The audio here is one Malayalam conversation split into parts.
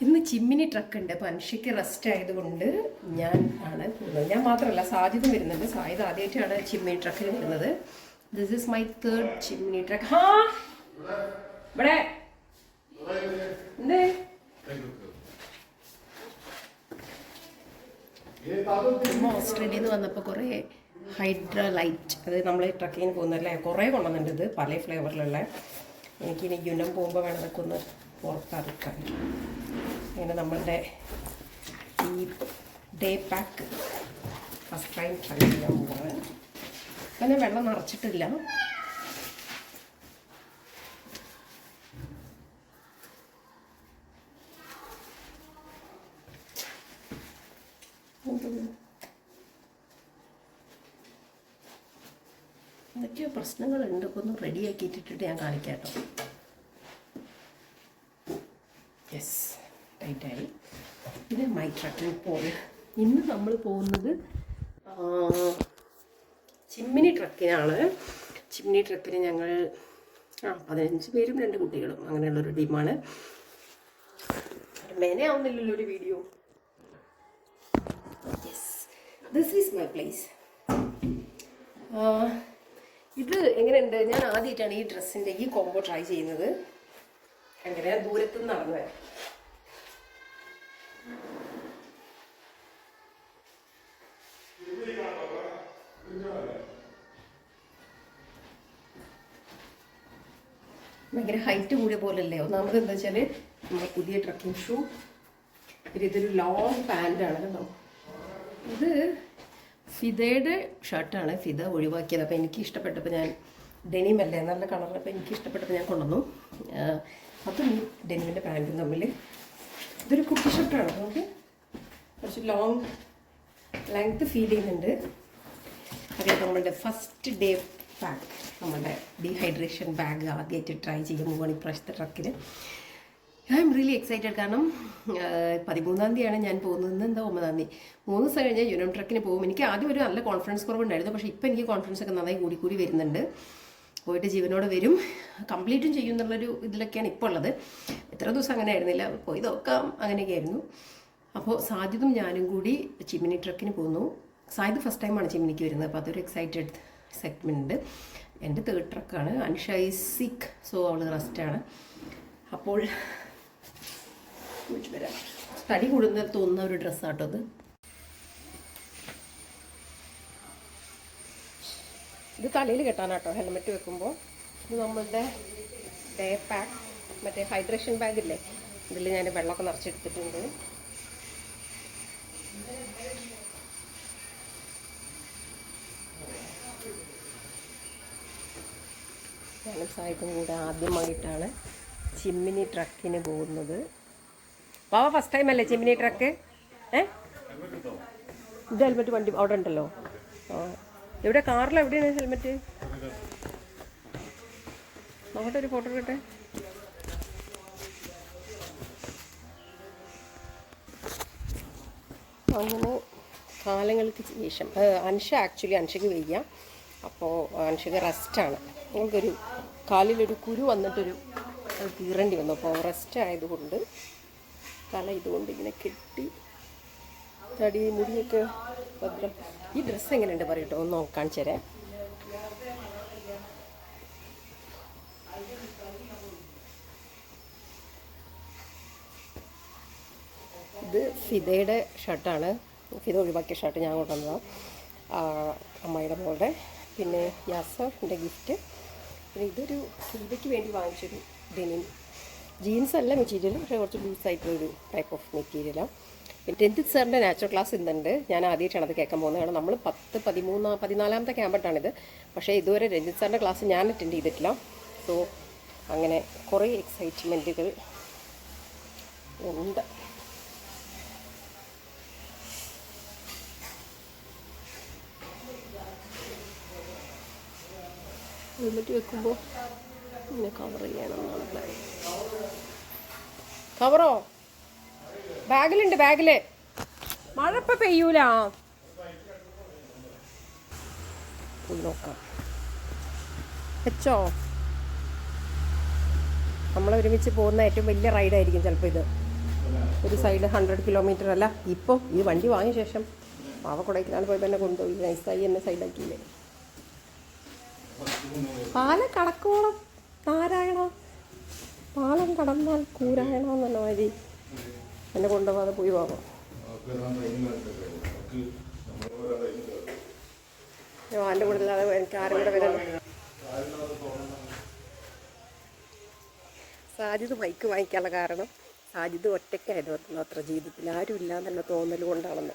ഇന്ന് ചിമ്മിനി ട്രക്ക് ഉണ്ട് അപ്പോൾ അനുഷയ്ക്ക് റെസ്റ്റ് ആയതുകൊണ്ട് ഞാൻ ആണ് പോകുന്നത്. ഞാൻ മാത്രമല്ല സാജിദും വരുന്നുണ്ട്. സാജിദ് ആദ്യമായിട്ടാണ് ചിമ്മിനി ട്രക്കിൽ വരുന്നത്. This is my third Chimmini trek ഹാ! ഇവിടെ. എന്തേ? ഓസ്ട്രേലിയയിൽ നിന്ന് വന്നപ്പോൾ കുറേ ഹൈഡ്ര ലൈറ്റ് അത് നമ്മൾ ട്രക്കിങ്ങിന് പോകുന്നല്ലേ കുറേ കൊണ്ടുവന്നിട്ടുണ്ട് ഇത് പല ഫ്ലേവറിലുള്ള എനിക്കിനി യുനം പോകുമ്പോൾ വേണം അതൊക്കെ ഒന്ന് പുറത്തറുക്കാൻ. ഇങ്ങനെ നമ്മളുടെ ഈ day pack first time try ചെയ്യാൻ പോവാണ്. ഞാൻ വെള്ളം നിറച്ചിട്ടില്ല. എന്തൊക്കെയോ പ്രശ്നങ്ങളുണ്ട്. ഉണ്ട് ഒന്ന് റെഡിയാക്കിയിട്ടിട്ട് ഞാൻ കാണിക്കാം കേട്ടോ യെസ് ടൈറ്റായി ഇത് മൈ ട്രക്കിംഗ് പോൾ ഇന്ന് നമ്മൾ പോകുന്നത് ചിമ്മിനി ട്രക്കിനാണ് ചിമ്മിനി ട്രക്കിന് ഞങ്ങൾ ആ പതിനഞ്ച് പേരും രണ്ട് കുട്ടികളും അങ്ങനെയുള്ളൊരു ടീമാണ്. മേനെ ആവുന്നില്ലല്ലോ ഒരു video yes this is my place ഇത് എങ്ങനെയുണ്ട്? ഞാൻ ആദ്യമായിട്ടാണ് ഈ ഡ്രസ്സിന്റെ ഈ കോമ്പോ ട്രൈ ചെയ്യുന്നത്. അങ്ങനെ ദൂരത്തു നിന്ന് ഭയങ്കര ഹൈറ്റ് കൂടിയ പോലല്ലേ? ഒന്നാമത് എന്താ വെച്ചാൽ നമ്മുടെ പുതിയ ട്രക്കിംഗ് ഷൂ പിന്നെ ഇതൊരു ലോങ് ആണ് കേട്ടോ. ഇത് ഫിതയുടെ ഷർട്ടാണ് ഫിത ഒഴിവാക്കിയത്. അപ്പോൾ എനിക്ക് ഇഷ്ടപ്പെട്ടപ്പോൾ ഞാൻ ഡെനിമല്ലേ നല്ല കളർ അപ്പോൾ എനിക്ക് ഇഷ്ടപ്പെട്ടപ്പോൾ ഞാൻ കൊണ്ടുവന്നു. അപ്പം ഈ ഡെനിമിന്റെ പാന്റും തമ്മിൽ ഇതൊരു കുട്ടി ഷർട്ടാണ് നമുക്ക് കുറച്ച് ലോങ് ലെങ്ത് ഫീൽ ചെയ്യുന്നുണ്ട്. അതെ നമ്മളുടെ ഫസ്റ്റ് ഡേ പാക്ക് നമ്മുടെ ഡീഹൈഡ്രേഷൻ ബാഗ് ആദ്യമായിട്ട് ട്രൈ ചെയ്യാൻ പോവാണ് ഇപ്രാവശ്യത്തെ ട്രക്കിന് ഐ എം റിയലി എക്സൈറ്റഡ് കാരണം പതിമൂന്നാം തീയതിയാണ് ഞാൻ പോകുന്നത്. എന്താ ഒമ്പതാം തീയതി? മൂന്ന് ദിവസം കഴിഞ്ഞാൽ യൂണിയൻ ട്രക്കിന് പോകും. എനിക്ക് ആദ്യം ഒരു നല്ല കോൺഫിഡൻസ് കുറവുണ്ടായിരുന്നു. പക്ഷേ ഇപ്പം എനിക്ക് കോൺഫിഡൻസ് ഒക്കെ നന്നായി കൂടി കൂടി വരുന്നുണ്ട്. പോയിട്ട് ജീവനോട് വരും. കംപ്ലീറ്റും ചെയ്യും എന്നുള്ളൊരു ഇതിലൊക്കെയാണ് ഇപ്പോൾ ഉള്ളത്. എത്ര ദിവസം അങ്ങനെ ആയിരുന്നില്ല. പോയി നോക്കാം. അങ്ങനെയൊക്കെ ആയിരുന്നു. അപ്പോൾ സാധ്യതും ഞാനും കൂടി ചിമ്മിനി ട്രക്കിന് പോകുന്നു. സാജിദ് ഫസ്റ്റ് ടൈമാണ് ചിമ്മിനിക്ക് വരുന്നത്. അപ്പോൾ അതൊരു എക്സൈറ്റഡ് സെഗ്മെന്റ് ഉണ്ട് എന്റെ തേർഡ് ട്രക്കാണ് സിക്ക് സോ അവൾ റെസ്റ്റാണ് അപ്പോൾ തടി കൂടുന്ന തോന്നുന്ന ഒരു ഡ്രസ്സാട്ടോ അത്. ഇത് തലയിൽ കെട്ടാനാട്ടോ ഹെൽമെറ്റ് വെക്കുമ്പോൾ ഇത് നമ്മളുടെ ഡേ പാക്ക് മറ്റേ ഹൈഡ്രേഷൻ ബാഗ് ഇല്ലേ? ഇതിൽ ഞാൻ വെള്ളമൊക്കെ നിറച്ചെടുത്തിട്ടുണ്ട്. സായിപ്പും കൂടെ ആദ്യമായിട്ടാണ് ചിമ്മിനി ട്രക്കിന് പോകുന്നത്. വാവ ഫസ്റ്റ് ടൈം അല്ലേ ചിമ്മിനി ട്രക്ക്? ഏ? ഇത് ഹെൽമെറ്റ് വണ്ടി അവിടെ ഉണ്ടല്ലോ. ആ. എവിടെ? കാറിൽ എവിടെയാണ് ഹെൽമെറ്റ് നോക്കട്ടെ ഒരു ഫോട്ടോ എടുക്കട്ടെ? അങ്ങനെ കാലങ്ങൾക്ക് ശേഷം അൻഷ ആക്ച്വലി അൻഷയ്ക്ക് വയ്യ. അപ്പോൾ അൻഷയ്ക്ക് റെസ്റ്റാണ്. ഞങ്ങൾക്കൊരു കാലിലൊരു കുരു വന്നിട്ടൊരു കീറേണ്ടി വന്നു. അപ്പോൾ റെസ്റ്റ് ആയതുകൊണ്ട് തല ഇതുകൊണ്ട് ഇങ്ങനെ കെട്ടി തടി മുടിയൊക്കെ ഭദ്രം. ഈ ഡ്രസ്സ് എങ്ങനെയുണ്ട് പറയട്ടോ? ഒന്ന് കാണിച്ചു തരാം. ഇത് ഫിദയുടെ ഷർട്ടാണ്. ഫിദ ഒഴിവാക്കിയ ഷർട്ട് ഞാൻ കൊണ്ടുവന്നതാണ് അമ്മയുടെ മോളുടെ. പിന്നെ യാസോഫിന്റെ ഗിഫ്റ്റ്. പിന്നെ ഇതൊരു ഹീബയ്ക്ക് വേണ്ടി വാങ്ങിച്ചൊരു ഡെനിം. ജീൻസ് അല്ല മെറ്റീരിയൽ പക്ഷേ കുറച്ച് ലൂസായിട്ടുള്ളൊരു ടൈപ്പ് ഓഫ് മെറ്റീരിയലാണ് പിന്നെ ടെൻത്ത് സാറിന്റെ നാച്ചുറൽ ക്ലാസ് ഇന്നുണ്ട്. ഞാൻ ആദ്യമായിട്ടാണ് അത് കേൾക്കാൻ പോകുന്നത്. കാരണം നമ്മൾ പത്ത് പതിമൂന്ന് പതിനാലാമത്തെ ക്യാമ്പട്ടാണിത് പക്ഷേ ഇതുവരെ രഞ്ജിത് സാറിന്റെ ക്ലാസ് ഞാൻ അറ്റൻഡ് ചെയ്തിട്ടില്ല. സോ അങ്ങനെ കുറേ എക്സൈറ്റ്മെന്റുകൾ ഉണ്ട്. ഹെൽമെറ്റ് വെക്കുമ്പോൾ ഇങ്ങനെ കവർ ചെയ്യണം എന്നാണ് പ്ലാൻ കവറോ ബാഗിലുണ്ട് ബാഗിൽ. മഴ ഇപ്പം പെയ്യൂല വെച്ചോ? നമ്മൾ ഒരുമിച്ച് പോകുന്ന ഏറ്റവും വലിയ റൈഡായിരിക്കും ചിലപ്പോൾ ഇത്. ഒരു സൈഡ് ഹൺഡ്രഡ് കിലോമീറ്റർ അല്ല ഇപ്പോൾ ഈ വണ്ടി വാങ്ങിയ ശേഷം പാവക്കൊടൈക്കനാൽ പോയി തന്നെ കൊണ്ടുപോയി. നൈസായി എന്നെ സൈഡാക്കിയില്ലേ പാലം കടക്കോളം. നാരായണ? പാലം കടന്നാൽ കൂരായണ എന്നുള്ള വരി എന്നെ കൊണ്ടുപോകാതെ പോയി പോകാം. എന്റെ കൂടെ ഇല്ലാതെ എനിക്ക് ആരും കൂടെ വരണം സാജിദ് ബൈക്ക് വാങ്ങിക്കാനുള്ള കാരണം സാജിദ് ഒറ്റയ്ക്കായിരുന്നു അത്ര ജീവിതത്തിൽ. ആരും ഇല്ലാന്ന് തന്നെ തോന്നൽ കൊണ്ടാണെന്ന്.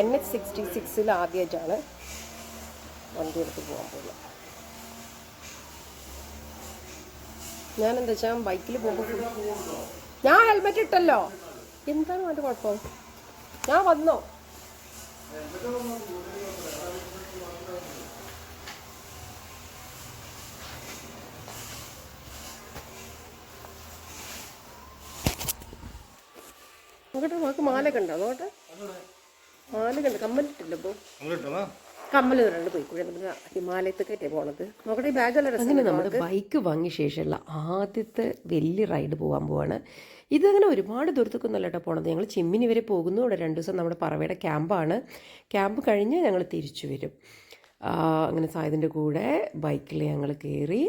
എൻ എച്ച് സിക്സ്റ്റി സിക്സിൽ ആദ്യമായിട്ടാണ് വണ്ടി എടുത്ത് പോകാൻ പോകുന്നത്. ഞാൻ എന്താ വെച്ചാൽ ബൈക്കിൽ പോകുമ്പോൾ ഞാൻ ഹെൽമെറ്റ് ഇട്ടല്ലോ. എന്താണ് അതിന്റെ കുഴപ്പം? ഞാൻ വന്നോ? നോക്കട്ടെ നമുക്ക് മാലൊക്കെ ഉണ്ടോ? നോക്കട്ടെ കണ്ട് കമ്മലിട്ടില്ല കമ്മൽ രണ്ട് പോയിക്കൂടെ നമ്മൾ ഹിമാലയത്തേക്കല്ലേ പോണത്. നോക്കട്ടെ ഈ ബാഗ് അങ്ങനെ നമ്മുടെ ബൈക്ക് വാങ്ങിയ ശേഷമുള്ള ആദ്യത്തെ വലിയ റൈഡ് പോകാൻ പോവാണ്. ഇതങ്ങനെ ഒരുപാട് ദൂരത്തേക്കൊന്നുമല്ല കേട്ടോ പോണത്. ഞങ്ങൾ ചിമ്മിനി വരെ പോകുന്നു. ഇവിടെ രണ്ട് ദിവസം നമ്മുടെ പറവയുടെ ക്യാമ്പാണ്. ക്യാമ്പ് കഴിഞ്ഞ് ഞങ്ങൾ തിരിച്ചു വരും. അങ്ങനെ സായതിന്റെ കൂടെ ബൈക്കിൽ ഞങ്ങൾ കയറി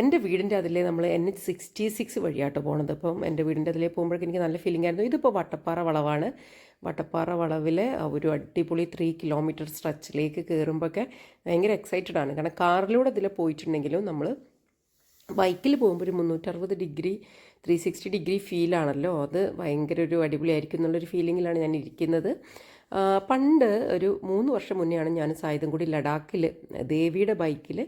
എന്റെ വീടിന്റെ അതിലേ നമ്മൾ എൻ എച്ച് സിക്സ്റ്റി സിക്സ് വഴിയാട്ടോ പോണത്. അപ്പം എന്റെ വീടിന്റെ അതിലേ പോകുമ്പോഴേക്കും എനിക്ക് നല്ല ഫീലിംഗ് ആയിരുന്നു. ഇതിപ്പോൾ വട്ടപ്പാറ വളവാണ്. വട്ടപ്പാറ വളവിൽ ഒരു അടിപൊളി ത്രീ കിലോമീറ്റർ സ്ട്രെച്ചിലേക്ക് കയറുമ്പോഴൊക്കെ ഭയങ്കര എക്സൈറ്റഡ് ആണ്. കാരണം കാറിലൂടെ അതിൽ പോയിട്ടുണ്ടെങ്കിലും നമ്മൾ ബൈക്കിൽ പോകുമ്പോൾ ഒരു മുന്നൂറ്ററുപത് ഡിഗ്രി ത്രീ സിക്സ്റ്റി ഡിഗ്രി ഫീലാണല്ലോ അത് ഭയങ്കര ഒരു അടിപൊളിയായിരിക്കും എന്നുള്ളൊരു ഫീലിങ്ങിലാണ് ഞാൻ ഇരിക്കുന്നത്. പണ്ട് ഒരു മൂന്ന് വർഷം മുന്നെയാണ് ഞാൻ സായുധം കൂടി ലഡാക്കിൽ ദേവിയുടെ ബൈക്കിൽ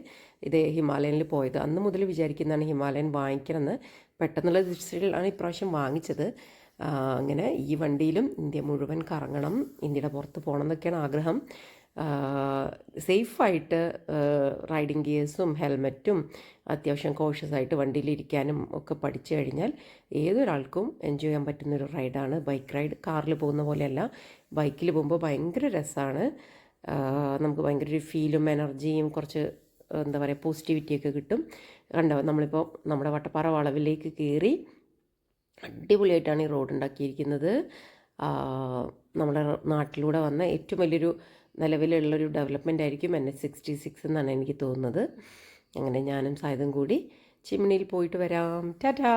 ഇതേ ഹിമാലയനിൽ പോയത്. അന്ന് മുതൽ വിചാരിക്കുന്നതാണ് ഹിമാലയൻ വാങ്ങിക്കണമെന്ന്. പെട്ടെന്നുള്ള ദിവസങ്ങളിലാണ് ഇപ്രാവശ്യം വാങ്ങിച്ചത്. അങ്ങനെ ഈ വണ്ടിയിലും ഇന്ത്യ മുഴുവൻ കറങ്ങണം ഇന്ത്യയുടെ പുറത്ത് പോകണം എന്നൊക്കെയാണ് ആഗ്രഹം. സേഫായിട്ട് റൈഡിങ് ഗിയേഴ്സും ഹെൽമറ്റും അത്യാവശ്യം കോഷ്യസ് ആയിട്ട് വണ്ടിയിലിരിക്കാനും ഒക്കെ പഠിച്ചു കഴിഞ്ഞാൽ ഏതൊരാൾക്കും എൻജോയ് ചെയ്യാൻ പറ്റുന്നൊരു റൈഡാണ് ബൈക്ക് റൈഡ് കാറിൽ പോകുന്ന പോലെയല്ല ബൈക്കിൽ പോകുമ്പോൾ ഭയങ്കര രസമാണ് നമുക്ക് ഭയങ്കര ഒരു ഫീലും എനർജിയും കുറച്ച് എന്താ പറയുക പോസിറ്റിവിറ്റിയൊക്കെ കിട്ടും. കണ്ടോ നമ്മളിപ്പോൾ നമ്മുടെ വട്ടപ്പാറ വളവിലേക്ക് കയറി അടിപൊളിയായിട്ടാണ് ഈ റോഡ് ഉണ്ടാക്കിയിരിക്കുന്നത് നമ്മുടെ നാട്ടിലൂടെ വന്ന ഏറ്റവും വലിയൊരു നിലവിലുള്ളൊരു ഡെവലപ്മെന്റ് ആയിരിക്കും എൻ എച്ച് സിക്സ്റ്റി സിക്സ് എന്നാണ് എനിക്ക് തോന്നുന്നത്. അങ്ങനെ ഞാനും സായതും കൂടി ചിമ്മിണിയിൽ പോയിട്ട് വരാം. ടാറ്റാ!